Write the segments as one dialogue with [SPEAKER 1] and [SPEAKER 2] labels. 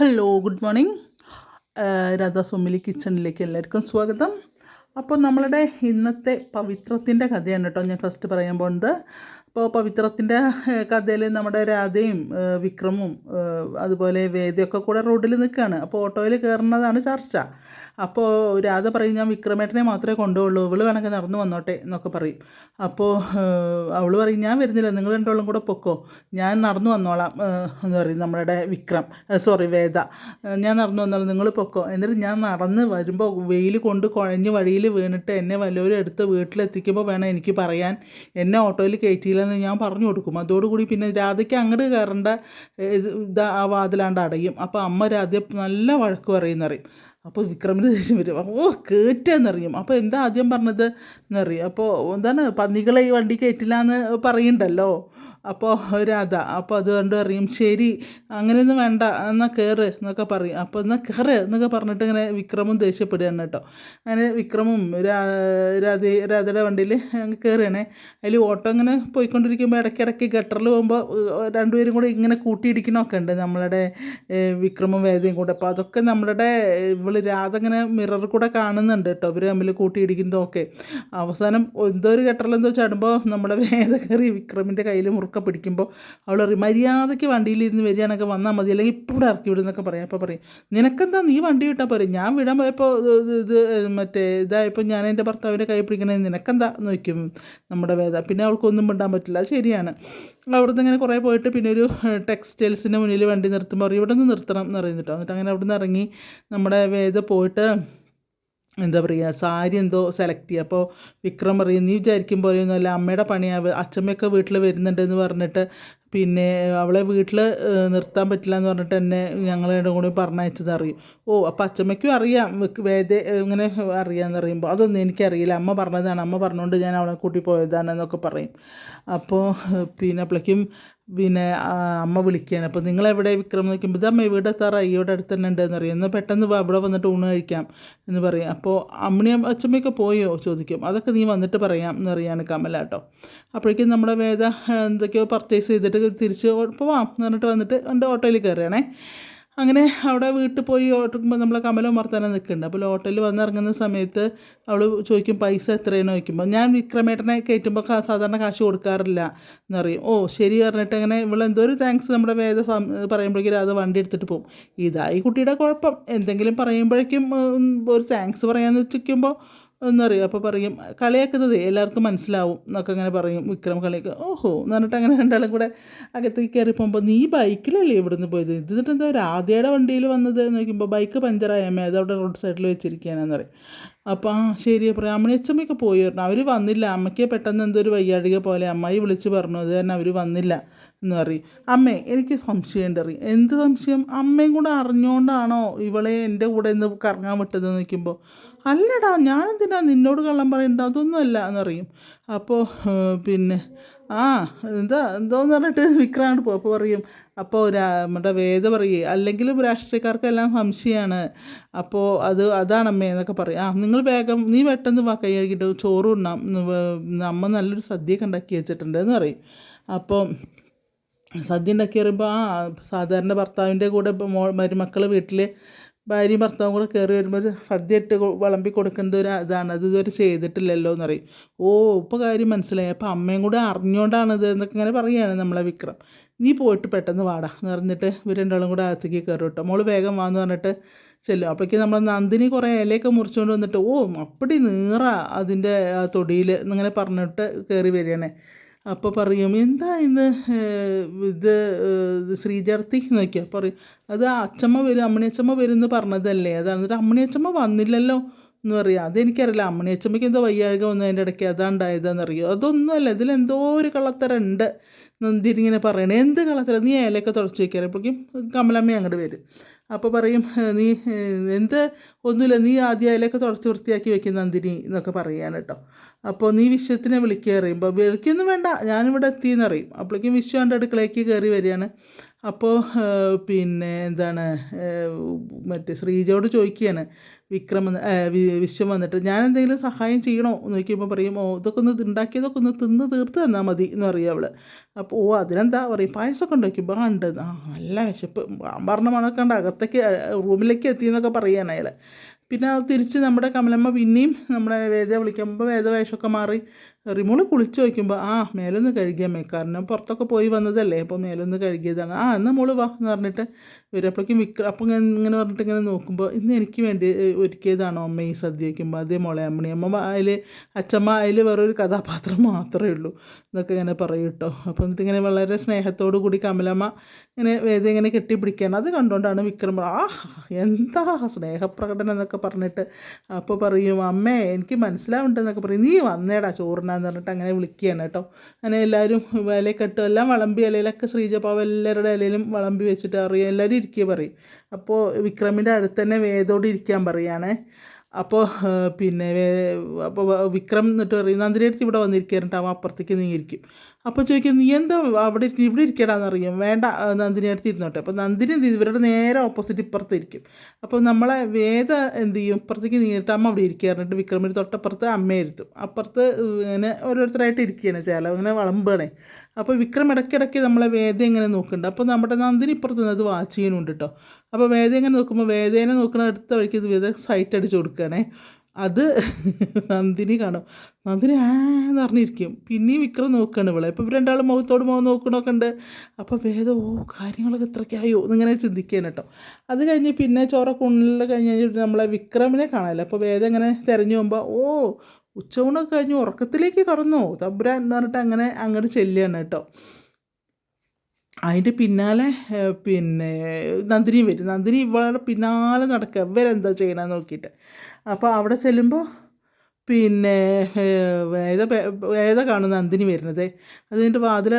[SPEAKER 1] Hello good morning Radha സുമിലി കിച്ചണിലേക്ക് എല്ലാവർക്കും സ്വാഗതം. അപ്പോൾ നമ്മളുടെ ഇന്നത്തെ പവിത്രത്തിന്റെ കഥയാണ് കേട്ടോ ഞാൻ ഫസ്റ്റ് പറയാൻ പോകുന്നത്. അപ്പോൾ പവിത്രത്തിന്റെ കഥയിൽ നമ്മുടെ രാധയും വിക്രമും അതുപോലെ വേദയൊക്കെ കൂടെ റോഡിൽ നിൽക്കുകയാണ് അപ്പോൾ ഓട്ടോയിൽ കയറുന്നതാണ് ചർച്ച. അപ്പോൾ രാധ പറയും ഞാൻ വിക്രമേട്ടനെ മാത്രമേ കൊണ്ടുപോകുള്ളൂ ഇവൾ വേണമെങ്കിൽ നടന്നു വന്നോട്ടെ എന്നൊക്കെ പറയും. അപ്പോൾ അവൾ പറയും ഞാൻ വരുന്നില്ല. നിങ്ങൾ രണ്ടോളും കൂടെ പൊക്കോ. ഞാൻ നടന്നു വന്നോളാം എന്ന് പറയും നമ്മുടെ വിക്രം. സോറി വേദ. ഞാൻ നടന്നു വന്നോളാം. നിങ്ങൾ പൊക്കോ. എന്നിട്ട് ഞാൻ നടന്ന് വരുമ്പോൾ വെയിൽ കൊണ്ട് കുഴഞ്ഞ് വഴിയിൽ വീണിട്ട് എന്നെ വല്ലവരും എടുത്ത് വീട്ടിലെത്തിക്കുമ്പോൾ വേണം എനിക്ക് പറയാൻ. എന്നെ ഓട്ടോയിൽ കയറ്റിയില്ലെന്ന് ഞാൻ പറഞ്ഞു കൊടുക്കും. അതോടുകൂടി പിന്നെ രാധയ്ക്ക് അങ്ങോട്ട് കയറേണ്ട ഇത് ഇതാ ആ വാതിലാണ്ട് അടയും. അപ്പോൾ അമ്മ രാധ നല്ല വഴക്ക് പറയുന്നറിയും. അപ്പോൾ വിക്രമിന് ദേഷ്യം വരും. ഓ കയറ്റെന്നറിയും അപ്പോൾ എന്താ ആദ്യം പറഞ്ഞത് എന്നറിയും. അപ്പോൾ എന്താണ് പന്നികളെ ഈ വണ്ടി കയറ്റില്ല എന്ന് പറയുന്നുണ്ടല്ലോ അപ്പോൾ രാധ അപ്പോൾ അതുകൊണ്ട് കണ്ട് അറിയും ശരി അങ്ങനെയൊന്നും വേണ്ട എന്നാൽ കയറ് എന്നൊക്കെ പറയും. അപ്പോൾ എന്നാൽ കയറ് എന്നൊക്കെ പറഞ്ഞിട്ട് ഇങ്ങനെ വിക്രമും ദേഷ്യപ്പെടുകയാണ് കേട്ടോ. അങ്ങനെ വിക്രമും രാധ രാധയുടെ വണ്ടിയിൽ അങ്ങ് കയറുകയാണേ അതിൽ ഓട്ടോ ഇങ്ങനെ പോയിക്കൊണ്ടിരിക്കുമ്പോൾ ഇടയ്ക്കിടയ്ക്ക് ഗട്ടറിൽ പോകുമ്പോൾ രണ്ടുപേരും കൂടെ ഇങ്ങനെ കൂട്ടിയിടിക്കണമൊക്കെ ഉണ്ട്. നമ്മളുടെ വിക്രമും വേദയും കൂടെ. അപ്പോൾ അതൊക്കെ നമ്മളുടെ ഇവൾ രാധ ഇങ്ങനെ മിററിൽ കൂടെ കാണുന്നുണ്ട് കേട്ടോ. ഇവർ തമ്മിൽ കൂട്ടിയിടിക്കുന്നതൊക്കെ. അവസാനം എന്തോ ഒരു ഗട്ടറിൽ എന്തോ ചാടുമ്പോൾ നമ്മുടെ വേദ കയറി വിക്രമിന്റെ കയ്യിൽ മുറുക്ക പിടിക്കുമ്പോൾ അവൾ പറയും മര്യാദയ്ക്ക് വണ്ടിയിലിരുന്ന് വരികയാണെങ്കിൽ വന്നാൽ മതി അല്ലെങ്കിൽ ഇവിടെ ഇറക്കി വിടുന്നൊക്കെ പറയാം. അപ്പോൾ പറയും നിനക്കെന്താ നീ വണ്ടി വിട്ടാൽ പോരെ? ഞാൻ വിടാൻ പോയപ്പോൾ ഇത് മറ്റേ ഇതായപ്പോൾ ഞാൻ എന്റെ ഭർത്താവിന്റെ കൈ പിടിക്കണേ നിനക്കെന്താ? നോക്കും നമ്മുടെ വേദ. പിന്നെ അവൾക്കൊന്നും മിണ്ടാൻ പറ്റില്ല. ശരിയാണ്. അവിടുന്ന് ഇങ്ങനെ കുറേ പോയിട്ട് പിന്നെ ഒരു ടെക്സ്റ്റൈൽസിന്റെ മുന്നിൽ വണ്ടി നിർത്തുമ്പോൾ ഇവിടെ നിന്ന് നിർത്തണം എന്ന് പറയുന്നിട്ടോ എന്നിട്ട് അങ്ങനെ അവിടെ നിന്ന് ഇറങ്ങി നമ്മുടെ വേദ പോയിട്ട് എന്താ പറയുക സാരി എന്തോ സെലക്ട് ചെയ്യുക. അപ്പോൾ വിക്രം പറയും നീ വിചാരിക്കും പോലെയൊന്നുമല്ല അമ്മയുടെ പണിയാവ് അച്ഛമ്മയൊക്കെ വീട്ടിൽ വരുന്നുണ്ടെന്ന് പറഞ്ഞിട്ട് പിന്നെ അവളെ വീട്ടിൽ നിർത്താൻ പറ്റില്ല എന്ന് പറഞ്ഞിട്ട് എന്നെ ഞങ്ങളുടെ കൂടെ പറഞ്ഞയച്ചത് അറിയും. ഓ അപ്പോൾ അച്ഛമ്മയ്ക്കും അറിയാം വേദ ഇങ്ങനെ അറിയാമെന്ന് പറയുമ്പോൾ അതൊന്നും എനിക്കറിയില്ല. അമ്മ പറഞ്ഞതാണ്. അമ്മ പറഞ്ഞുകൊണ്ട് ഞാൻ അവളെ കൂട്ടി പോയതാണ് എന്നൊക്കെ പറയും. അപ്പോൾ പിന്നെ അപ്പോഴേക്കും പിന്നെ അമ്മ വിളിക്കുകയാണ്. അപ്പോൾ നിങ്ങളെവിടെ വിക്രം എന്ന് നോക്കുമ്പോൾ ഇതമ്മ ഇവിടെ എത്താറായി ഇവിടെ അടുത്ത് തന്നെ ഉണ്ടെന്ന് അറിയാം എന്നാൽ പെട്ടെന്ന് അവിടെ വന്നിട്ട് ഊണ് കഴിക്കാം എന്ന് പറയും. അപ്പോൾ അമ്മണിയും അച്ഛമ്മയൊക്കെ പോയോ? ചോദിക്കും. അതൊക്കെ നീ വന്നിട്ട് പറയാം എന്ന് അറിയാണ് കമല കേട്ടോ. അപ്പോഴേക്കും നമ്മുടെ വേദ എന്തൊക്കെയോ പർച്ചേസ് ചെയ്തിട്ട് തിരിച്ച് പോവാം എന്ന് പറഞ്ഞിട്ട് വന്നിട്ട് എന്റെ ഓട്ടോയിൽ കയറുകയാണേ. അങ്ങനെ അവിടെ വീട്ടിൽ പോയി ഓട്ടുമ്പോൾ നമ്മളെ കമലം വർത്താനം നിൽക്കുന്നുണ്ട്. അപ്പോൾ ഹോട്ടലിൽ വന്നിറങ്ങുന്ന സമയത്ത് അവൾ ചോദിക്കും പൈസ എത്രയാണ് ചോദിക്കുമ്പോൾ ഞാൻ വിക്രമേട്ടനെ കയറ്റുമ്പോൾ സാധാരണ കാശ് കൊടുക്കാറില്ല. എന്നറിയും ഓ ശരി പറഞ്ഞിട്ട് അങ്ങനെ ഇവൾ എന്തോ ഒരു താങ്ക്സ് നമ്മുടെ വേദ പറയുമ്പോഴേക്കും അത് വണ്ടി എടുത്തിട്ട് പോകും ഇതായി കുട്ടിയുടെ കുഴപ്പം. എന്തെങ്കിലും പറയുമ്പോഴേക്കും ഒരു താങ്ക്സ് പറയാമെന്ന് വെച്ചിരിക്കുമ്പോൾ എന്നറിയും. അപ്പോൾ പറയും കളിയാക്കുന്നത് എല്ലാവർക്കും മനസ്സിലാവും എന്നൊക്കെ അങ്ങനെ പറയും വിക്രം കളിയൊക്കെ. ഓഹോ എന്ന് പറഞ്ഞിട്ട് അങ്ങനെ രണ്ടാളും കൂടെ അകത്തേക്ക് കയറി പോകുമ്പോൾ നീ ബൈക്കിലല്ലേ ഇവിടുന്ന് പോയത്? ഇത് എന്നിട്ട് എന്താ രാധയുടെ വണ്ടിയിൽ വന്നത്? എന്ന് നോക്കുമ്പോൾ ബൈക്ക് പഞ്ചറായ അമ്മ അത് അവിടെ റോഡ് സൈഡിൽ വെച്ചിരിക്കുകയാണെന്ന് പറയും. അപ്പോൾ ആ ശരി പറയാം അമ്മയച്ചമ്മയൊക്കെ പോയി പറഞ്ഞു. അവർ വന്നില്ല. അമ്മയ്ക്ക് പെട്ടെന്ന് എന്തോ ഒരു വയ്യാഴിക പോലെ അമ്മായി വിളിച്ച് പറഞ്ഞു. അത് കാരണം അവർ വന്നില്ല. എന്ന് പറയും. അമ്മേ എനിക്ക് സംശയമുണ്ട് അറിയും എന്ത് സംശയം? അമ്മയും കൂടെ അറിഞ്ഞുകൊണ്ടാണോ ഇവളെ എന്റെ കൂടെ ഇന്ന് കറങ്ങാൻ വിട്ടതെന്ന് നിൽക്കുമ്പോൾ അല്ലടാ ഞാനെന്തിനാ നിന്നോട് കള്ളം പറയണ്ട? അതൊന്നുമല്ല എന്നറിയും. അപ്പോൾ പിന്നെ ആ എന്താ എന്തോന്ന് പറഞ്ഞിട്ട് വിക്രാണ്ട് പോകും അപ്പോൾ പറയും. അപ്പോൾ നമ്മുടെ വേദ പറയേ അല്ലെങ്കിലും രാഷ്ട്രീയക്കാർക്കെല്ലാം സംശയമാണ് അപ്പോൾ അത് അതാണമ്മേ എന്നൊക്കെ പറയും. ആ നിങ്ങൾ വേഗം നീ പെട്ടെന്ന് വാ കൈ കഴുകിയിട്ട് ചോറ് ഉണ്ണാം അമ്മ നല്ലൊരു സദ്യയൊക്കെ ഉണ്ടാക്കി വെച്ചിട്ടുണ്ട് എന്ന് പറയും. അപ്പോൾ സദ്യ ഉണ്ടാക്കി പറയുമ്പോൾ ആ സാധാരണ ഭർത്താവിന്റെ കൂടെ മോ മരുമക്കൾ വീട്ടിൽ ഭാര്യയും ഭർത്താവും കൂടെ കയറി വരുമ്പോൾ ഒരു സദ്യ ഇട്ട് വിളമ്പി കൊടുക്കേണ്ട ഒരു ഇതാണ്. അത് ഇതുവരെ ചെയ്തിട്ടില്ലല്ലോ എന്ന് പറയും ഓ ഇപ്പോൾ കാര്യം മനസ്സിലായി. അപ്പോൾ അമ്മയും കൂടെ അറിഞ്ഞുകൊണ്ടാണ് ഇത് എന്നൊക്കെ ഇങ്ങനെ പറയുകയാണ് നമ്മളെ വിക്രം. നീ പോയിട്ട് പെട്ടെന്ന് വാടാ എന്ന് പറഞ്ഞിട്ട് ഇവർ രണ്ടാളും കൂടെ അകത്തേക്ക് കയറും കേട്ടോ. മോൾ വേഗം വാന്ന് പറഞ്ഞിട്ട് ചെല്ലും. അപ്പോഴേക്കും നമ്മൾ നന്ദിനി കുറേ ഇലയൊക്കെ മുറിച്ചുകൊണ്ട് വന്നിട്ട് ഓ അപ്പടി നീറ അതിന്റെ തൊടിയിൽ എന്നിങ്ങനെ പറഞ്ഞിട്ട് കയറി വരികയാണേ. അപ്പോൾ പറയും എന്താ ഇന്ന്? ഇത് ഏഹ്, എന്നൊക്കെയാ പറയും. അത് അച്ചമ്മ വരും അമ്മണിയച്ചമ്മ വരും എന്ന് പറഞ്ഞതല്ലേ? അതാണ് എന്നിട്ട് അമ്മണിയച്ചമ്മ വന്നില്ലല്ലോ? എന്ന് പറയാം. അതെനിക്കറിയില്ല അമ്മണിയച്ചമ്മയ്ക്ക് എന്തോ വയ്യാഴിക വന്നു അതിന്റെ ഇടയ്ക്ക്. അതാണ്ടായതെന്നറിയോ അതൊന്നുമല്ല ഇതിലെന്തോ ഒരു കള്ളത്തരം ഉണ്ട്. ഇങ്ങനെ പറയണേ. എന്ത് കള്ളത്തരം? നീ ഏലൊക്കെ തുടച്ച് വയ്ക്കാറപ്പോഴേക്കും കമലമ്മ അങ്ങോട്ട് വരും. അപ്പോൾ പറയും നീ എന്ത്? ഒന്നുമില്ല നീ ആദ്യം അതിലേക്ക് തുടച്ച് വൃത്തിയാക്കി വെക്കും നന്ദിനി എന്നൊക്കെ പറയാണ് കേട്ടോ. അപ്പോൾ നീ വിശ്വത്തിനെ വിളിക്കുക അറിയുമ്പോൾ വിളിക്കൊന്നും വേണ്ട ഞാനിവിടെ എത്തിയെന്ന് അറിയും അപ്പോഴേക്കും വിശ്വ എന്റെ അടുക്കളയ്ക്ക് കയറി വരികയാണ്. അപ്പോൾ പിന്നെ എന്താണ് മറ്റേ ശ്രീജയോട് ചോദിക്കുകയാണ് വിക്രം വിശ്വം വന്നിട്ട് ഞാൻ എന്തെങ്കിലും സഹായം ചെയ്യണോ? എന്ന് ചോദിക്കുമ്പോൾ പറയും ഓ ഇതൊക്കെ ഒന്ന് ഉണ്ടാക്കിയതൊക്കെ ഒന്ന് തിന്ന് തീർത്ത് തന്നാൽ മതി എന്ന് പറയും അവൾ അപ്പോൾ ഓ അതിനെന്താ? പറയും പായസമൊക്കെ ഉണ്ടാക്കിയപ്പോൾ ഉണ്ട് ആ നല്ല വിശപ്പ് സാമ്പാറിന്റെ മണമൊക്കെ ഉണ്ട് അകത്തേക്ക് റൂമിലേക്ക് എത്തിയെന്നൊക്കെ പറയുകയാണ് അയാൾ പിന്നെ തിരിച്ച് നമ്മുടെ കമലമ്മ പിന്നെയും നമ്മുടെ വേദ വിളിക്കുമ്പോൾ വേദവേഷമൊക്കെ മാറി റിമോൾ കുളിച്ച് വയ്ക്കുമ്പോൾ ആ മേലൊന്ന് കഴുകിയമ്മേ കാരണം പുറത്തൊക്കെ പോയി വന്നതല്ലേ അപ്പോൾ മേലൊന്ന് കഴുകിയതാണ്. ആ എന്നാൽ മോൾ വാ എന്ന് പറഞ്ഞിട്ട് വരപ്പോഴേക്കും വിക്ര അപ്പം ഇങ്ങനെ പറഞ്ഞിട്ട് ഇങ്ങനെ നോക്കുമ്പോൾ ഇന്ന് എനിക്ക് വേണ്ടി ഒരുക്കിയതാണോ അമ്മ ഈ സദ്യ വയ്ക്കുമ്പോൾ അതേ മോളെ അമ്മണി അമ്മ അതിൽ അച്ഛമ്മ അതിൽ വേറൊരു കഥാപാത്രം മാത്രമേ ഉള്ളൂ എന്നൊക്കെ ഇങ്ങനെ പറയും കേട്ടോ. അപ്പോൾ എന്നിട്ട് ഇങ്ങനെ വളരെ സ്നേഹത്തോടു കൂടി കമലമ്മ ഇങ്ങനെ വേദ ഇങ്ങനെ കെട്ടിപ്പിടിക്കുകയാണ് അത് കണ്ടുകൊണ്ടാണ് വിക്രം ആ എന്താ സ്നേഹപ്രകടനം എന്നൊക്കെ പറഞ്ഞിട്ട് അപ്പോൾ പറയും അമ്മേ എനിക്ക് മനസ്സിലാവുന്നുണ്ടെന്നൊക്കെ പറയും. നീ വന്നേടാ ചോറിനാന്ന് പറഞ്ഞിട്ട് അങ്ങനെ വിളിക്കുകയാണ് കേട്ടോ. അങ്ങനെ എല്ലാവരും വിലക്കെട്ടും എല്ലാം വളമ്പി ഇലയിലൊക്കെ ശ്രീജപ്പാവ് എല്ലാവരുടെ ഇലയിലും വളമ്പി വെച്ചിട്ട് അറിയാം. എല്ലാവരും ഇരിക്കുക പറയും. അപ്പോൾ വിക്രമിന്റെ അടുത്ത് തന്നെ വേദോട് ഇരിക്കാൻ പറയുകയാണേ. അപ്പോൾ പിന്നെ അപ്പോൾ വിക്രം എന്നിട്ട് പറയും നന്ദിനി അടുത്ത് ഇവിടെ വന്നിരിക്കാറുണ്ട് അവൻ അപ്പുറത്തേക്ക് നീങ്ങിയിരിക്കും. അപ്പോൾ ചോദിക്കും നീ എന്താ അവിടെ ഇരിക്കും ഇവിടെ ഇരിക്കടാന്ന് അറിയാം? വേണ്ട ആ, നന്ദിനി അടുത്ത് ഇരുന്നോട്ടെ. അപ്പോൾ നന്ദിനി എന്ത് ഇവരുടെ നേരെ ഓപ്പോസിറ്റ് ഇപ്പുറത്തിരിക്കും. അപ്പോൾ നമ്മളെ വേദ എന്ത് ചെയ്യും? ഇപ്പുറത്തേക്ക് നീങ്ങിയിട്ട് അമ്മ അവിടെ ഇരിക്കാറുണ്ട് വിക്രമിന് തൊട്ടപ്പുറത്ത് അമ്മയിരുത്തും. അപ്പുറത്ത് ഇങ്ങനെ ഓരോരുത്തരായിട്ട് ഇരിക്കുകയാണ് ചില ഇങ്ങനെ വളമ്പണേ അപ്പോൾ വിക്രം ഇടയ്ക്കിടയ്ക്ക് നമ്മളെ വേദ ഇങ്ങനെ നോക്കുന്നുണ്ട്. അപ്പോൾ നമ്മുടെ നന്ദിനി ഇപ്പുറത്ത് നിന്ന് അത് വാച്ച് ചെയ്യുന്നുണ്ട് കേട്ടോ അപ്പോൾ വേദ ഇങ്ങനെ നോക്കുമ്പോൾ വേദേനെ നോക്കണ അടുത്ത വഴിക്ക് ഇത് വേദ സൈറ്റ് അടിച്ചു കൊടുക്കുകയാണേ അത് നന്ദിനി കാണും. നന്ദിനി ആന്ന് എന്ന് പറഞ്ഞിരിക്കും പിന്നെയും വിക്രം നോക്കുകയാണ് ഇവളെ. ഇപ്പോൾ രണ്ടാളും മുഖത്തോട് മുഖം നോക്കണമൊക്കെ ഉണ്ട്. അപ്പോൾ വേദ ഓ കാര്യങ്ങളൊക്കെ ഇത്രയ്ക്കായോ എന്നിങ്ങനെ ചിന്തിക്കുകയാണ് കേട്ടോ. അത് കഴിഞ്ഞ് പിന്നെ ചോറ കുണ്ണിൽ കഴിഞ്ഞ് കഴിഞ്ഞിട്ട് നമ്മളെ വിക്രമിനെ കാണാമല്ലോ അപ്പോൾ വേദം ഇങ്ങനെ തിരഞ്ഞു പോകുമ്പോൾ ഓ ഉച്ചയൂണൊക്കെ കഴിഞ്ഞ് ഉറക്കത്തിലേക്ക് കടന്നോ. തബ്ര എന്ന് പറഞ്ഞിട്ട് അങ്ങനെ അങ്ങോട്ട് ചെല്ലുകയാണ് കേട്ടോ. അതിന്റെ പിന്നാലെ പിന്നെ നന്ദിനി വരും. നന്ദിനി ഇവളുടെ പിന്നാലെ നടക്കുക. ഇവരെന്താ ചെയ്യണമെന്ന് നോക്കിയിട്ട്. അപ്പോൾ അവിടെ ചെല്ലുമ്പോൾ പിന്നെ ഏതാ ഏതാ കാണുന്ന നന്ദിനി വരുന്നത്? അത് കഴിഞ്ഞിട്ട് വാതിൽ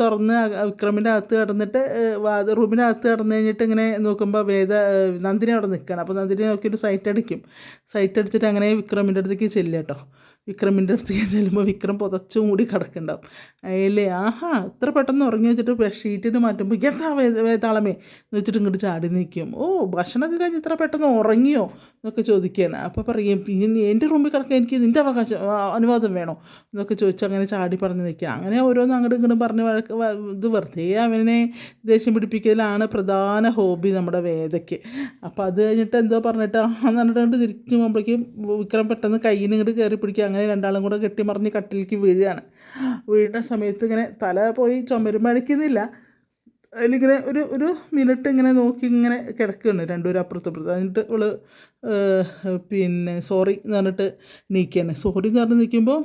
[SPEAKER 1] തുറന്ന് വിക്രമിന്റെ അകത്ത് കിടന്നിട്ട് വാതിൽ റൂമിന്റെ അകത്ത് കടന്നു കഴിഞ്ഞിട്ട് ഇങ്ങനെ നോക്കുമ്പോൾ വേദ നന്ദിനി അവിടെ നിൽക്കണം അപ്പോൾ നന്ദിനി ഒരു സൈറ്റ് അടിക്കും. സൈറ്റ് അടിച്ചിട്ട് അങ്ങനെ വിക്രമിന്റെ അടുത്തേക്ക് ചെല്ലുക കേട്ടോ. വിക്രമിന്റെ അടുത്തേക്ക് ചെല്ലുമ്പോൾ വിക്രം പുതച്ചും കൂടി കിടക്കുന്നുണ്ടാവും. അതിലെ ആഹാ ഇത്ര പെട്ടെന്ന് ഉറങ്ങി വെച്ചിട്ട് ഷീറ്റിന് മാറ്റുമ്പോൾ എന്താ വേതാളമേ എന്ന് വെച്ചിട്ട് ഇങ്ങോട്ട് ചാടി നിൽക്കും ഓ ഭക്ഷണമൊക്കെ കഴിഞ്ഞ് ഇത്ര പെട്ടെന്ന് ഉറങ്ങിയോ? എന്നൊക്കെ ചോദിക്കുകയാണ്. അപ്പോൾ പറയും പിന്നെ എന്റെ റൂമിൽ കിടക്കാൻ എനിക്ക് നിന്റെ അവകാശം അനുവാദം വേണോ? എന്നൊക്കെ ചോദിച്ച് അങ്ങനെ ചാടി പറഞ്ഞ് നിൽക്കുക അങ്ങനെ ഓരോന്ന് അങ്ങോട്ടും ഇങ്ങോട്ടും പറഞ്ഞ് വഴക്ക് ഇത് വെറുതെ അവനെ ദേഷ്യം പിടിപ്പിക്കലാണ് പ്രധാന ഹോബി നമ്മുടെ വേദയ്ക്ക്. അപ്പോൾ അത് കഴിഞ്ഞിട്ട് എന്തോ പറഞ്ഞിട്ട് എന്ന് പറഞ്ഞിട്ട് തിരിച്ചു പോകുമ്പോഴേക്കും വിക്രം പെട്ടെന്ന് കയ്യിൽ ഇങ്ങോട്ട് കയറി പിടിക്കുക. അങ്ങനെ രണ്ടാളും കൂടെ കെട്ടിമറിഞ്ഞ് കട്ടിലേക്ക് വീഴുകയാണ്. വീഴുന്ന സമയത്ത് ഇങ്ങനെ തല പോയി ചുമരുമ്പോൾ അടിക്കുന്നില്ല അതിലിങ്ങനെ ഒരു ഒരു മിനിറ്റ് ഇങ്ങനെ നോക്കി ഇങ്ങനെ കിടക്കുകയാണ് രണ്ടുപേരും അപ്പുറത്ത് അപ്പുറത്ത് എന്നിട്ട് ഇവൾ പിന്നെ സോറി എന്ന് പറഞ്ഞിട്ട് നീക്കുകയാണ്. സോറി എന്ന് പറഞ്ഞ് നിൽക്കുമ്പോൾ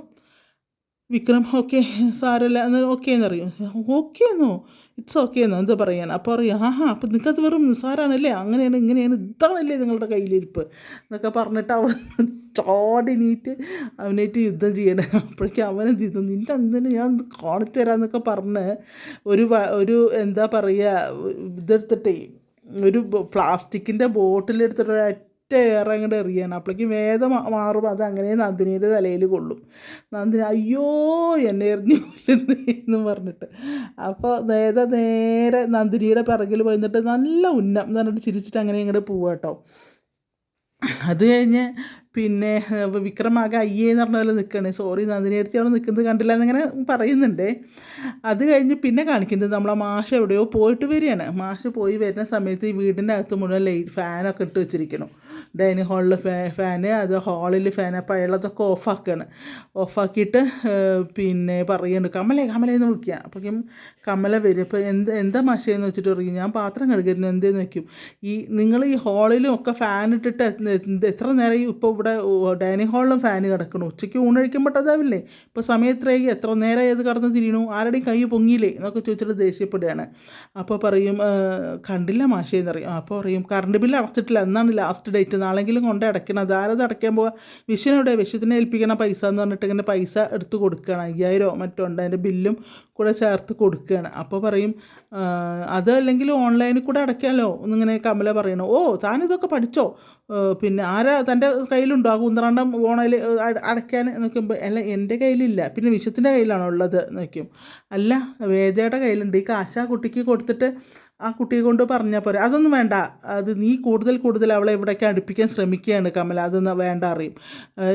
[SPEAKER 1] വിക്രം ഓക്കെ സാരല്ല എന്ന് ഓക്കെ എന്നറിയും ഓക്കെ എന്നോ? ഇറ്റ്സ് ഓക്കെ എന്നോ? എന്താ പറയാൻ അപ്പോൾ അറിയാം ആഹാ അപ്പം നിങ്ങൾക്കത് വെറും നിസ്സാരാണല്ലേ? അങ്ങനെയാണ് ഇങ്ങനെയാണ്. ഇതാണല്ലേ നിങ്ങളുടെ കയ്യിലിരിപ്പ്? എന്നൊക്കെ പറഞ്ഞിട്ട് അവൾ ചാടി നീറ്റ് അവനായിട്ട് യുദ്ധം ചെയ്യണേ. അപ്പോഴേക്കും അവനെന്ത് ചെയ്തു. നിന്റെ എന്തിനു ഞാൻ തരാമെന്നൊക്കെ പറഞ്ഞ് ഒരു ഒരു എന്താ പറയുക ഇതെടുത്തിട്ടേ ഒരു പ്ലാസ്റ്റിക്കിന്റെ ബോട്ടിലെടുത്തിട്ട് ഒരു ഒറ്റ ഏറെ അങ്ങോട്ട് എറിയാണ്. അപ്പോഴേക്കും വേദം മാറും. അത് അങ്ങനെ നന്ദിനിയുടെ തലയിൽ കൊള്ളും. നന്ദിനി അയ്യോ എന്നെ എറിഞ്ഞു എന്ന് പറഞ്ഞിട്ട്. അപ്പോൾ വേദ നേരെ നന്ദിനിയുടെ പിറകിൽ പോയിട്ട് നല്ല ഉന്നം എന്ന് പറഞ്ഞിട്ട് ചിരിച്ചിട്ട് അങ്ങനെ ഇങ്ങോട്ട് പോവാട്ടോ. അത് കഴിഞ്ഞ് പിന്നെ വിക്രമാകെ അയ്യേ എന്ന് പറഞ്ഞ പോലെ നിൽക്കണേ സോറി നന്ദിനി അടുത്ത് അവിടെ നിൽക്കുന്നത് കണ്ടില്ല എന്നിങ്ങനെ പറയുന്നുണ്ട്. അത് കഴിഞ്ഞ് പിന്നെ കാണിക്കുന്നത് നമ്മളെ മാഷ് എവിടെയോ പോയിട്ട് വരികയാണ്. മാഷ് പോയി വരുന്ന സമയത്ത് ഈ വീടിന്റെ അകത്ത് മുഴുവൻ ലൈറ്റ് ഫാനൊക്കെ ഇട്ട് വെച്ചിരിക്കണം ഡൈനിങ് ഹാളിൽ ഫാ ഫാന് അത് ഹാളിൽ ഫാൻ അപ്പോൾ അയാളതൊക്കെ ഓഫാക്കുകയാണ് ഓഫാക്കിയിട്ട് പിന്നെ പറയുന്നുണ്ട് കമലേ കമലേ എന്ന് വിളിക്കുക അപ്പോഴേക്കും കമല വരും. അപ്പോൾ എന്ത് എന്താ മാഷേന്ന് വെച്ചിട്ട് പറയും ഞാൻ പാത്രം കഴുകരുന്നു എന്തേന്ന് വയ്ക്കും ഈ നിങ്ങൾ ഈ ഹാളിലും ഒക്കെ ഫാൻ ഇട്ടിട്ട് എത്ര- നേരം ഇപ്പോൾ ഇവിടെ ഡൈനിങ് ഹാളിലും ഫാൻ കിടക്കണം? ഉച്ചയ്ക്ക് ഊണഴിക്കുമ്പോട്ട് അതാവില്ലേ? ഇപ്പോൾ സമയത്രയായി? എത്ര നേരം ഏത് കടന്ന് തിരിയണു? ആരുടെയും കൈ പൊങ്ങിയില്ലേ? എന്നൊക്കെ ചോദിച്ചിട്ട് ദേഷ്യപ്പെടുകയാണ്. അപ്പോൾ പറയും കണ്ടില്ല മാഷേന്ന് പറയും. അപ്പോൾ പറയും കറണ്ട് ബില്ല് അടച്ചിട്ടില്ല എന്നാണ് ലാസ്റ്റ് ഡേറ്റ് നാളെങ്കിലും കൊണ്ട് അടയ്ക്കണം. അതാരത് അടയ്ക്കാൻ പോവുക വിഷയനോടെ വിഷയത്തിനെ ഏൽപ്പിക്കണ പൈസ എന്ന് പറഞ്ഞിട്ട് ഇങ്ങനെ പൈസ എടുത്ത് കൊടുക്കുകയാണ്. അയ്യായിരമോ മറ്റോ ഉണ്ട്. അതിന്റെ ബില്ലും കൂടെ ചേർത്ത് കൊടുക്കുകയാണ്. അപ്പോൾ പറയും "ആ, അത് അല്ലെങ്കിൽ ഓൺലൈനിൽ കൂടെ അടയ്ക്കാമല്ലോ എന്നിങ്ങനെ കമല പറയണു. ഓ താനിതൊക്കെ പഠിച്ചോ? പിന്നെ ആരാ തന്റെ കയ്യിലുണ്ടോ? ആ കുന്തറാണ്ടം ഓണയിൽ അടയ്ക്കാൻ നോക്കുമ്പോൾ അല്ല എന്റെ കയ്യിലില്ല. പിന്നെ വിഷത്തിന്റെ കയ്യിലാണോ ഉള്ളത്? നോക്കും അല്ല വേദയുടെ കയ്യിലുണ്ട്. ഈ കാശ കുട്ടിക്ക് കൊടുത്തിട്ട് ആ കുട്ടിയെ കൊണ്ട് പറഞ്ഞാൽ പോരെ. അതൊന്നും വേണ്ട. അത് നീ കൂടുതൽ കൂടുതൽ അവളെ ഇവിടേക്ക് അടുപ്പിക്കാൻ ശ്രമിക്കുകയാണ് കമല. അതൊന്നും വേണ്ട അറിയും.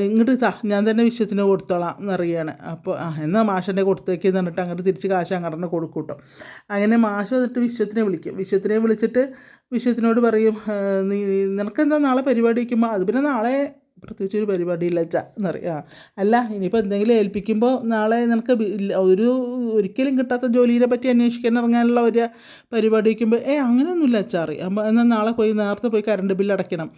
[SPEAKER 1] ഇങ്ങോട്ട് താ ഞാൻ തന്നെ വിശ്വത്തിന് കൊടുത്തോളാം എന്നറിയാണ് അപ്പോൾ ആ എന്നാൽ മാഷന്റെ കൊടുത്തേക്ക് പറഞ്ഞിട്ട് അങ്ങോട്ട് തിരിച്ച് കാശ് അങ്ങോട്ട് കൊടുക്കൂട്ടോ കേട്ടോ. അങ്ങനെ മാഷ് വന്നിട്ട് വിശ്വത്തിനെ വിളിക്കും. വിശ്വത്തിനെ വിളിച്ചിട്ട് വിശ്വത്തിനോട് പറയും നീ നിനക്കെന്താ നാളെ പരിപാടി വയ്ക്കുമ്പോൾ അത് പിന്നെ നാളെ പ്രത്യേകിച്ച് ഒരു പരിപാടിയില്ല അച്ഛാ എന്നറിയാം അല്ല ഇനിയിപ്പോൾ എന്തെങ്കിലും ഏൽപ്പിക്കുമ്പോൾ നാളെ നിനക്ക് ഒരു ഒരിക്കലും കിട്ടാത്ത ജോലിയെ പറ്റി അന്വേഷിക്കാൻ ഇറങ്ങാനുള്ള ഒരു പരിപാടി വയ്ക്കുമ്പോൾ ഏ അങ്ങനെയൊന്നുമില്ല അപ്പോൾ എന്നാൽ നാളെ പോയി നേരത്തെ പോയി കറണ്ട് ബില്ല് അടയ്ക്കണം.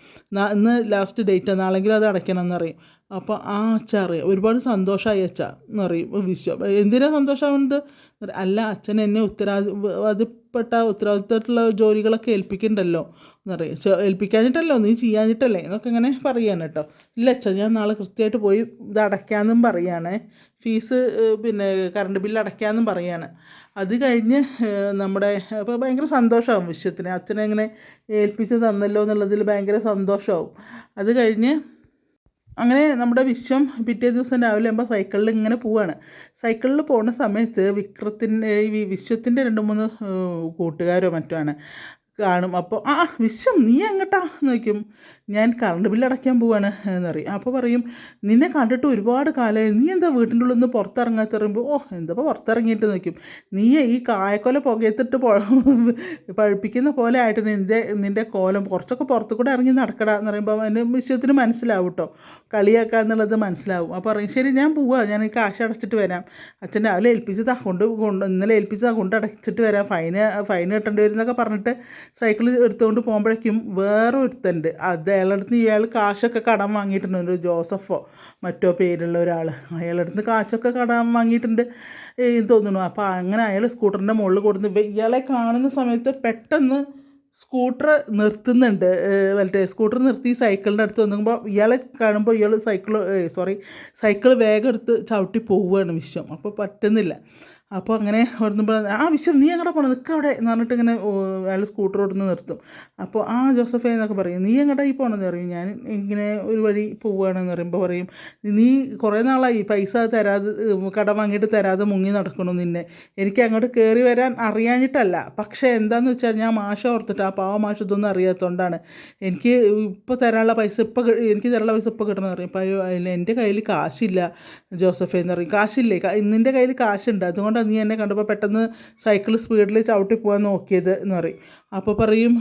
[SPEAKER 1] ഇന്ന് ലാസ്റ്റ് ഡേറ്റ് നാളെങ്കിലും അത് അടയ്ക്കണം എന്നറിയും അപ്പോൾ ആ അച്ഛാ അറിയാം. ഒരുപാട് സന്തോഷമായി എന്ന് പറയും. വിശ്വ എന്തിനാ സന്തോഷമാവുന്നത്? അല്ല അച്ഛൻ എന്നെ ഉത്തരവാദിപ്പെട്ട ഉത്തരവാദിത്തമായിട്ടുള്ള ജോലികളൊക്കെ ഏൽപ്പിക്കണ്ടല്ലോ എന്ന് പറയും. ഏൽപ്പിക്കാഞ്ഞിട്ടല്ലോ നീ ചെയ്യാഞ്ഞിട്ടല്ലേ എന്നൊക്കെ ഇങ്ങനെ പറയാണ് കേട്ടോ. ഇല്ല അച്ഛാ ഞാൻ നാളെ കൃത്യമായിട്ട് പോയി ഇത് അടയ്ക്കാമെന്നും പറയുകയാണേ ഫീസ് പിന്നെ കറണ്ട് ബില്ല് അടയ്ക്കാമെന്നും പറയാണ്. അത് കഴിഞ്ഞ് നമ്മുടെ അപ്പോൾ ഭയങ്കര സന്തോഷമാവും വിശ്വത്തിന്. അച്ഛനെ ഇങ്ങനെ ഏൽപ്പിച്ച് തന്നല്ലോ എന്നുള്ളതിൽ ഭയങ്കര സന്തോഷമാവും. അത് കഴിഞ്ഞ് അങ്ങനെ നമ്മുടെ വിശ്വം പിറ്റേ ദിവസം രാവിലെ ആകുമ്പോൾ സൈക്കിളിൽ ഇങ്ങനെ പോവാണ്. സൈക്കിളിൽ പോകുന്ന സമയത്ത് വിക്രത്തിന്റെ ഈ വിശ്വത്തിന്റെ രണ്ട് മൂന്ന് കൂട്ടുകാരോ മറ്റോ ആണ് കാണും. അപ്പോൾ ആ വിശ്വം നീ എങ്ങട്ടാ? ചോദിക്കും. ഞാൻ കറണ്ട് ബില്ല് അടയ്ക്കാൻ പോവാണ് എന്നറിയും അപ്പോൾ പറയും നിന്നെ കണ്ടിട്ട് ഒരുപാട് കാലമായി നീ എന്താ വീട്ടിന്റെ ഉള്ളിൽ നിന്ന് പുറത്തിറങ്ങാത്ത? പറയുമ്പോൾ ഓ എന്താ പുറത്തിറങ്ങിയിട്ട് നിൽക്കും നീ ഈ കായക്കൊല പുകയത്തിട്ട് പഴുപ്പിക്കുന്ന പോലെ ആയിട്ട് നിന്റെ നിന്റെ കോലം കുറച്ചൊക്കെ പുറത്തു കൂടെ ഇറങ്ങി നടക്കടാ. എന്ന് പറയുമ്പോൾ അതിന്റെ വിഷയത്തിന് മനസ്സിലാവും കേട്ടോ കളിയാക്കുക എന്നുള്ളത് മനസ്സിലാവും. അപ്പോൾ പറയും ശരി ഞാൻ പോവാ. ഞാൻ ഈ കാശ് അടച്ചിട്ട് വരാം. അച്ഛൻ രാവിലെ ഏൽപ്പിച്ചതാ കൊണ്ട് കൊണ്ട് ഇന്നലെ ഏൽപ്പിച്ചതാ കൊണ്ട് അടച്ചിട്ട് വരാം. ഫൈന് ഫൈൻ കിട്ടേണ്ടി വരും എന്നൊക്കെ പറഞ്ഞിട്ട് സൈക്കിൾ എടുത്തുകൊണ്ട് പോകുമ്പോഴേക്കും വേറെ ഒരുത്തുണ്ട് അത് അയാളുടെ അടുത്ത് ഇയാൾ കാശൊക്കെ കടം വാങ്ങിയിട്ടുണ്ട് ഒരു ജോസഫോ മറ്റോ പേരുള്ള ഒരാൾ അയാളുടെ അടുത്ത് കാശൊക്കെ കടം വാങ്ങിയിട്ടുണ്ട് എന്ന് തോന്നുന്നു. അപ്പോൾ അങ്ങനെ അയാൾ സ്കൂട്ടറിന്റെ മുകളിൽ കൊടുത്ത് ഇയാളെ കാണുന്ന സമയത്ത് പെട്ടെന്ന് സ്കൂട്ടർ നിർത്തുന്നുണ്ട്. മറ്റേ സ്കൂട്ടർ നിർത്തി സൈക്കിളിന്റെ അടുത്ത് വന്നുമ്പോൾ ഇയാളെ കാണുമ്പോൾ ഇയാൾ സൈക്കിൾ സോറി സൈക്കിൾ വേഗം എടുത്ത് ചവിട്ടി പോവുകയാണ് വിശ്വം. അപ്പോൾ പറ്റുന്നില്ല. അപ്പോൾ അങ്ങനെ ഓടുമ്പോൾ ആ വിശ്വം നീ എങ്ങടെ പോകണം നിൽക്കുക അവിടെ എന്ന് പറഞ്ഞിട്ട് ഇങ്ങനെ അയാൾ സ്കൂട്ടർ ഓടുന്ന് നിർത്തും. അപ്പോൾ ആ ജോസഫേ എന്നൊക്കെ പറയും നീ എങ്ങടെ ഈ പോകണമെന്ന് പറയും. ഞാൻ ഇങ്ങനെ ഒരു വഴി പോവുകയാണെന്ന് പറയുമ്പോൾ പറയും നീ കുറേ നാളായി പൈസ തരാതെ കട വാങ്ങിയിട്ട് തരാതെ മുങ്ങി നടക്കണു നിന്നെ. എനിക്ക് അങ്ങോട്ട് കയറി വരാൻ അറിയാഞ്ഞിട്ടല്ല. പക്ഷേ എന്താണെന്ന് വെച്ചാൽ ഞാൻ മാഷ ഓർത്തിട്ട് ആ പാവ മാഷ ഇതൊന്നും അറിയാത്തതുകൊണ്ടാണ് എനിക്ക് ഇപ്പോൾ തരാനുള്ള പൈസ ഇപ്പോൾ എനിക്ക് തരാനുള്ള പൈസ ഇപ്പോൾ കിട്ടണമെന്ന് പറയും. അപ്പോൾ അതിൽ എന്റെ കയ്യിൽ കാശില്ല ജോസഫേ എന്ന് പറയും. കാശില്ലേ? നിന്റെ കയ്യിൽ കാശുണ്ട്. അതുകൊണ്ടാണ് നീ എന്നെ കണ്ടപ്പോൾ പെട്ടെന്ന് സൈക്കിൾ സ്പീഡിൽ ചവിട്ടി പോകാൻ നോക്കിയത് എന്ന് പറയും. അപ്പോൾ പറയും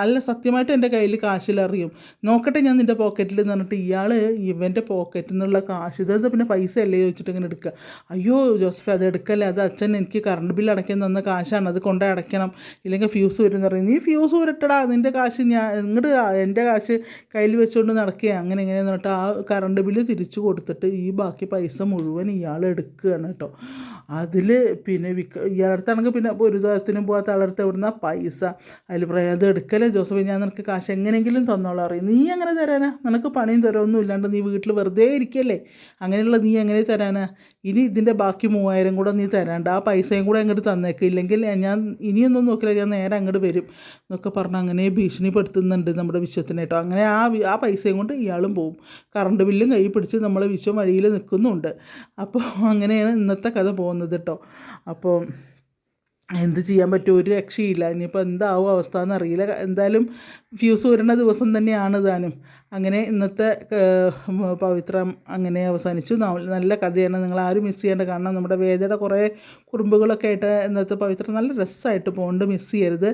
[SPEAKER 1] അല്ല സത്യമായിട്ട് എന്റെ കയ്യിൽ കാശിലറിയും. നോക്കട്ടെ ഞാൻ നിന്റെ പോക്കറ്റിൽ എന്ന് പറഞ്ഞിട്ട് ഇയാൾ ഇവന്റെ പോക്കറ്റിൽ നിന്നുള്ള കാശ് ഇതെന്ന് പിന്നെ പൈസ അല്ലേ ചോദിച്ചിട്ട് ഇങ്ങനെ എടുക്കുക? അയ്യോ ജോസഫ് അത് എടുക്കല്ലേ. അത് അച്ഛൻ എനിക്ക് കറണ്ട് ബില്ല് അടയ്ക്കാൻ തന്ന കാശാണ്. അത് കൊണ്ട് അടയ്ക്കണം. ഇല്ലെങ്കിൽ ഫ്യൂസ് വരും. എന്ന് പറയും. നീ ഫ്യൂസ് വരട്ടടാ. നിന്റെ കാശ് ഞാൻ ഇങ്ങോട്ട് എന്റെ കാശ് കയ്യിൽ വെച്ചുകൊണ്ട് നടക്കുക അങ്ങനെ ഇങ്ങനെ പറഞ്ഞിട്ട് ആ കറണ്ട് ബില്ല് തിരിച്ചു കൊടുത്തിട്ട് ഈ ബാക്കി പൈസ മുഴുവൻ ഇയാൾ എടുക്കുകയാണ് കേട്ടോ. അതിൽ പിന്നെ വിക്ക ഇയാളടുത്താണെങ്കിൽ പിന്നെ ഒരു ദിവസത്തിനും പോകാത്ത ആളടുത്ത് എവിടുന്ന പൈസ? അതിൽ പറയാം അത് എടുക്കലേ ജോസഫ് ഞാൻ നിനക്ക് കാശ് എങ്ങനെയെങ്കിലും തന്നോളാം. അറിയും നീ അങ്ങനെ തരാനാ? നിനക്ക് പണിയും തരാമൊന്നും ഇല്ലാണ്ട് നീ വീട്ടിൽ വെറുതെ ഇരിക്കല്ലേ? അങ്ങനെയുള്ള നീ എങ്ങനെ തരാനാ? ഇനി ഇതിന്റെ ബാക്കി മൂവായിരം കൂടെ നീ തരാണ്ട് ആ പൈസയും കൂടെ അങ്ങോട്ട് തന്നേക്ക്. ഇല്ലെങ്കിൽ ഞാൻ ഇനിയൊന്നും നോക്കില്ല ഞാൻ നേരെ അങ്ങോട്ട് വരും. എന്നൊക്കെ പറഞ്ഞ് അങ്ങനെ ഭീഷണിപ്പെടുത്തുന്നുണ്ട് നമ്മുടെ വിശ്വത്തിനെ കേട്ടോ. അങ്ങനെ ആ ആ പൈസയും കൊണ്ട് ഇയാളും പോവും. കറണ്ട് ബില്ലും കൈ പിടിച്ച് നമ്മളെ വിശ്വം വഴിയിൽ നിൽക്കുന്നുണ്ട്. അപ്പോൾ അങ്ങനെയാണ് ഇന്നത്തെ കഥ പോകുന്നത് കേട്ടോ. അപ്പോൾ എന്ത് ചെയ്യാൻ പറ്റും? ഒരു രക്ഷയില്ല. ഇനിയിപ്പോൾ എന്താവും അവസ്ഥ എന്നറിയില്ല. എന്തായാലും ഫ്യൂസ് വരുന്ന ദിവസം തന്നെയാണ് താനും അങ്ങനെ ഇന്നത്തെ പവിത്രം അങ്ങനെ അവസാനിച്ചു. നല്ല കഥയാണ്. നിങ്ങൾ ആരും മിസ് ചെയ്യേണ്ട. കാരണം നമ്മുടെ വേദയുടെ കുറേ കുറുമ്പുകളൊക്കെ ആയിട്ട് ഇന്നത്തെ പവിത്രം നല്ല രസമായിട്ട് പോകുന്നുണ്ട് മിസ് ചെയ്യരുത്.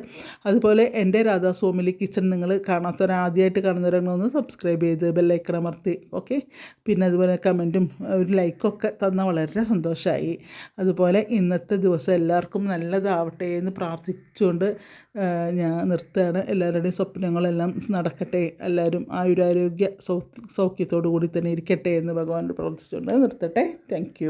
[SPEAKER 1] അതുപോലെ എന്റെ രാധാ സോമിലി കിച്ചൺ നിങ്ങൾ കാണാത്തവർ ആദ്യമായിട്ട് കാണുന്നവരൊന്ന് സബ്സ്ക്രൈബ് ചെയ്ത് ബെല്ലൈക്കൺ അമർത്തി ഓക്കെ പിന്നെ അതുപോലെ കമന്റും ഒരു ലൈക്കൊക്കെ തന്നാൽ വളരെ സന്തോഷമായി അതുപോലെ ഇന്നത്തെ ദിവസം എല്ലാവർക്കും നല്ലതാവട്ടെ എന്ന് പ്രാർത്ഥിച്ചുകൊണ്ട് ഞാൻ നിർത്തുകയാണ്. എല്ലാവരുടെയും സ്വപ്നങ്ങളെല്ലാം നടക്കട്ടെ. എല്ലാവരും ആയുരാരോഗ്യ സൗ സൗഖ്യത്തോടു കൂടി തന്നെ ഇരിക്കട്ടെ എന്ന് ഭഗവാനോട് പ്രാർത്ഥിച്ചുകൊണ്ട് നിർത്തട്ടെ. താങ്ക്